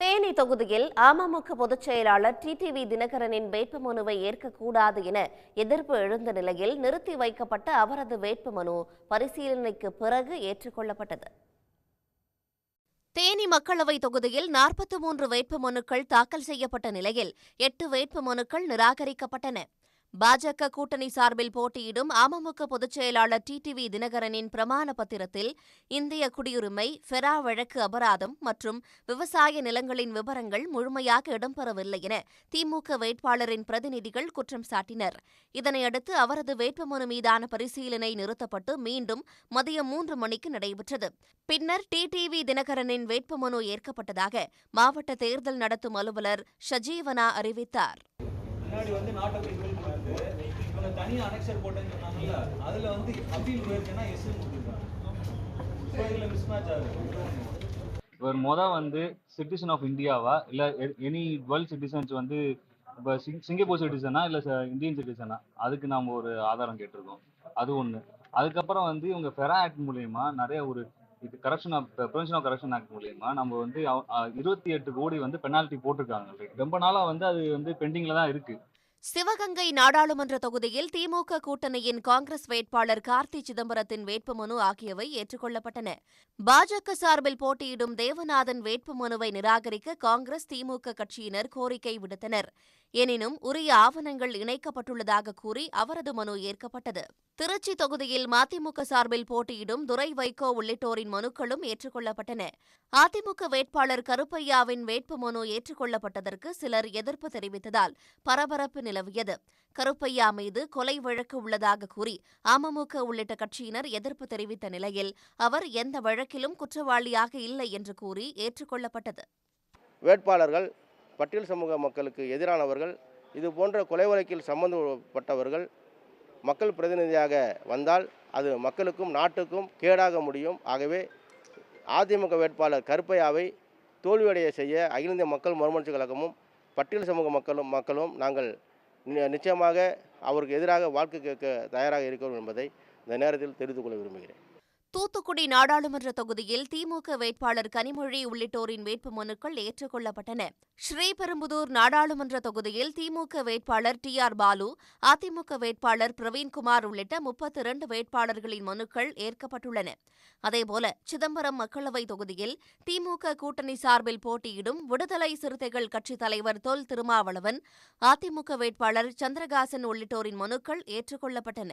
தேனி தொகுதியில் அமமுக பொதுச் செயலாளர் டிடிவி தினகரனின் வேட்புமனுவை ஏற்கக்கூடாது என எதிர்ப்பு எழுந்த நிலையில் நிறுத்தி வைக்கப்பட்ட அவரது வேட்புமனு பரிசீலனைக்கு பிறகு ஏற்றுக்கொள்ளப்பட்டது. தேனி மக்களவை தொகுதியில் நாற்பத்தி மூன்று வேட்புமனுக்கள் தாக்கல் செய்யப்பட்ட நிலையில் எட்டு வேட்புமனுக்கள் நிராகரிக்கப்பட்டன. பாஜக கூட்டணி சார்பில் போட்டியிடும் அமமுக பொதுச்செயலாளர் டிடிவி தினகரனின் பிரமாண பத்திரத்தில் இந்திய குடியுரிமை ஃபெரா வழக்கு அபராதம் மற்றும் விவசாய நிலங்களின் விவரங்கள் முழுமையாக இடம்பெறவில்லை என திமுக வேட்பாளரின் பிரதிநிதிகள் குற்றம் சாட்டினர். இதனையடுத்து அவரது வேட்புமனு மீதான பரிசீலனை நிறுத்தப்பட்டு மீண்டும் மதியம் மூன்று மணிக்கு நடைபெற்றது. பின்னர் டிடிவி தினகரனின் வேட்புமனு ஏற்கப்பட்டதாக மாவட்ட தேர்தல் நடத்தும் அலுவலர் ஷஜீவனா அறிவித்தார். தனியாக அனெக்சர் போட்டேன்னு சொன்னாங்கல்ல அதில் வந்து அப்பீல் போயிருக்கேன்னா எஸ் கொடுத்துருக்காங்க இப்போ இதுல மிஸ் மேட்ச் ஆகுது. இவர் மொதல் வந்து சிட்டிசன் ஆஃப் இந்தியாவா? இல்லை எனி வேர்ல்ட் சிட்டிசன்ஸ் வந்து இப்போ சிங் சிங்கப்பூர் சிட்டிசனா இல்லை இந்தியன் சிட்டிசனா அதுக்கு நாம் ஒரு ஆதாரம் கேட்டிருக்கோம். அது ஒன்று அதுக்கப்புறம் வந்து இவங்க ஃபெரா ஆக்ட் மூலயமா நிறைய ஒரு இது corruption of prevention of corruption act மூலயமா நம்ம வந்து இருபத்தி எட்டு கோடி வந்து பெனால்ட்டி போட்டிருக்காங்க. ரொம்ப நாளாக வந்து அது வந்து பெண்டிங்கில் தான் இருக்குது சிவகங்கை நாடாளுமன்ற தொகுதியில் திமுக கூட்டணியின் காங்கிரஸ் வேட்பாளர் கார்த்தி சிதம்பரத்தின் வேட்புமனு ஆகியவை ஏற்றுக்கொள்ளப்பட்டன. பாஜக சார்பில் போட்டியிடும் தேவநாதன் வேட்புமனுவை நிராகரிக்க காங்கிரஸ் திமுக கட்சியினர் கோரிக்கை விடுத்தனர். எனினும் உரிய ஆவணங்கள் இணைக்கப்பட்டுள்ளதாக கூறி அவரது மனு ஏற்கப்பட்டது. திருச்சி தொகுதியில் மதிமுக சார்பில் போட்டியிடும் துரை வைகோ உள்ளிட்டோரின் மனுக்களும் ஏற்றுக்கொள்ளப்பட்டன. அதிமுக வேட்பாளர் கருப்பையாவின் வேட்பு மனு ஏற்றுக்கொள்ளப்பட்டதற்கு சிலர் எதிர்ப்பு தெரிவித்ததால் பரபரப்பு நிலவியது. கருப்பையா மீது கொலை வழக்கு உள்ளதாக கூறி அமமுக உள்ளிட்ட கட்சியினர் எதிர்ப்பு தெரிவித்த நிலையில் அவர் எந்த வழக்கிலும் குற்றவாளியாக இல்லை என்று கூறி ஏற்றுக்கொள்ளப்பட்டது. வேட்பாளர்கள் பட்டியல் சமூக மக்களுக்கு எதிரானவர்கள் இது போன்ற கொலை வழக்கில் சம்பந்தப்பட்டவர்கள் மக்கள் பிரதிநிதியாக வந்தால் அது மக்களுக்கும் நாட்டுக்கும் கேடாக முடியும். ஆகவே அதிமுக வேட்பாளர் கருப்பையாவை தோல்வியடைய செய்ய அகில இந்திய மக்கள் மறுமலர்ச்சி கழகமும் பட்டியல் சமூக மக்களும் மக்களும் நாங்கள் நி- நிச்சயமாக அவருக்கு எதிராக வாழ்க்கை கேட்க தயாராக இருக்கிறோம் என்பதை இந்த நேரத்தில் தெரிந்து கொள்ள விரும்புகிறேன். தூத்துக்குடி நாடாளுமன்ற தொகுதியில் திமுக வேட்பாளர் கனிமொழி உள்ளிட்டோரின் வேட்புமனுக்கள் ஏற்றுக்கொள்ளப்பட்டன. ஸ்ரீபெரும்புதூர் நாடாளுமன்ற தொகுதியில் திமுக வேட்பாளர் டி ஆர் பாலு அதிமுக வேட்பாளர் பிரவீன்குமார் உள்ளிட்ட முப்பத்தி இரண்டு வேட்பாளர்களின் மனுக்கள் ஏற்கப்பட்டுள்ளன. அதேபோல சிதம்பரம் மக்களவை தொகுதியில் திமுக கூட்டணி சார்பில் போட்டியிடும் விடுதலை சிறுத்தைகள் கட்சித் தலைவர் தொல் திருமாவளவன் அதிமுக வேட்பாளர் சந்திரகாசன் உள்ளிட்டோரின் மனுக்கள் ஏற்றுக்கொள்ளப்பட்டன.